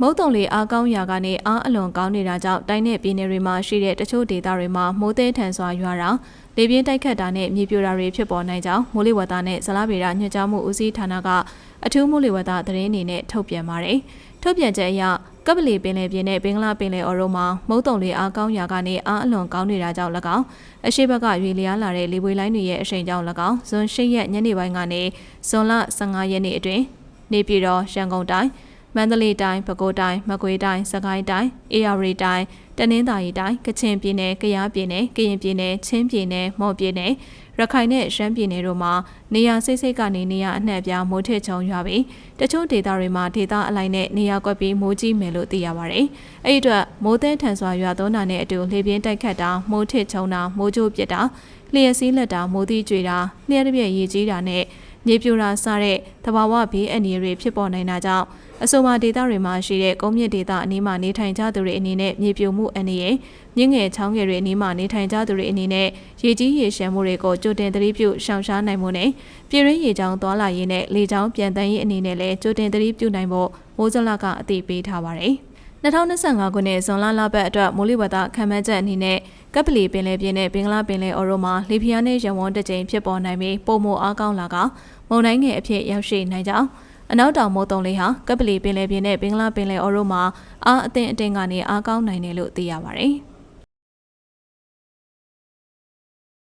မုတ်တုံလေအားကောင်းရာကနေအားအလွန်ကောင်းနေတာကြောင့်တိုင်းနဲ့ပြည်နယ်တွေမှာရှိတဲ့တချို့ဒေသတွေမှာမိုးသေးထန်စွာရွာတာလေပြင်းတိုက်ခတ်တာနဲ့မြေပြိုတာတွေဖြစ်ပေါ်နိုင်ကြောင်းမိုးလေဝသနဲ့ဇလဗေဒညွှန်ကြားမှုဦးစီးဌာနကအထူးမိုးလေဝသသတင်းအနေနဲ့ထုတ်ပြန်ပါတယ်။ထုတ်ပြန်ချက်အရကပလီပင်လယ်ပြင်နဲ့ဘင်္ဂလားပင်လယ်အော်တို့မှာမုတ်တုံလေအားကောင်းရာကနေအားအလွန်ကောင်းနေတာကြောင့်၎င်းအရှိဘက်ကရွေလျားလာတဲ့လေပွေလိုင်းတွေရဲ့အရှိန်ကြောင့်၎င်းဇွန်၈ရက်ညနေပိုင်းကနေဇွန်လ15ရက်နေ့အတွင်းနေပြည်တော်ရန်ကုန်တိုင်း မန္တလေးတိုင်းပဲခူးတိုင်းမကွေးတိုင်းစကိုင်းတိုင်းအေရဝတီတိုင်းတနင်္သာရီတိုင်းကချင်ပြည်နယ်ကယားပြည်နယ်ကရင်ပြည်နယ်ချင်းပြည်နယ်မော့ပြည်နယ်ရခိုင်နဲ့ရှမ်းပြည်နယ်တို့မှာနေရာစိတ်စိတ်ကနေနေရာအနှံ့အပြားမိုးထစ်ချုံရွာပြီးတချို့ဒေသတွေမှာဒေသအလိုက်နဲ့နေရာကွက်ပြီးမိုးကြီးမယ်လို့သိရပါတယ်။အဲ့ဒီအတွက်မိုးသည်ထန်စွာရွာသွန်းတာနဲ့အတူလေပြင်းတိုက်ခတ်တာမိုးထစ်ချုံတာမိုးကြိုးပစ်တာလျှက်စည်းလက်တာမိုးသီးကြွေတာလျှက်တစ်ပြက်ရေကြီးတာနဲ့ မြေပြိုတာစတဲ့သဘာဝဘေးအန္တရာယ်တွေဖြစ်ပေါ်နိုင်တာကြောင့်အဆိုပါဒေသတွေမှာရှိတဲ့ကုန်းမြင့်ဒေသအနီးမှာနေထိုင်ကြသူတွေအနေနဲ့မြေပြိုမှုအန္တရာယ်မြင့်ငယ်ချောင်းငယ်တွေအနီးမှာနေထိုင်ကြသူတွေအနေနဲ့ရေကြီးရေရှမ်းမှုတွေကိုကြိုတင်သတိပြုရှောင်ရှားနိုင်မှုနဲ့ပြည်ရင်းရေချောင်းသွားလာရေးနဲ့လေချောင်းပြန်တန်းရေးအနေနဲ့လည်းကြိုတင်သတိပြုနိုင်ဖို့မိုးစလကအသိပေးထားပါတယ်။ 2025ခုနှစ်ဇွန်လလပတ်အတွက်မိုးလေဝသခန့်မှန်းချက်အနေနဲ့ကပလီပင်လယ်ပြင်နဲ့ဘင်္ဂလားပင်လယ်အော်တို့မှာလေပြင်းနဲ့ရဝန်းတစ်ကြိမ်ဖြစ်ပေါ်နိုင်ပြီးပုံမအားကောင်းလာကမုန်တိုင်းငယ်အဖြစ်ရောက်ရှိနိုင်ကြောင်းအနောက်တောင်မိုးတုံလေးဟာကပလီပင်လယ်ပြင်နဲ့ဘင်္ဂလားပင်လယ်အော်တို့မှာအားအသင့်အတင်ကနေအားကောင်းနိုင်တယ်လို့သိရပါတယ်။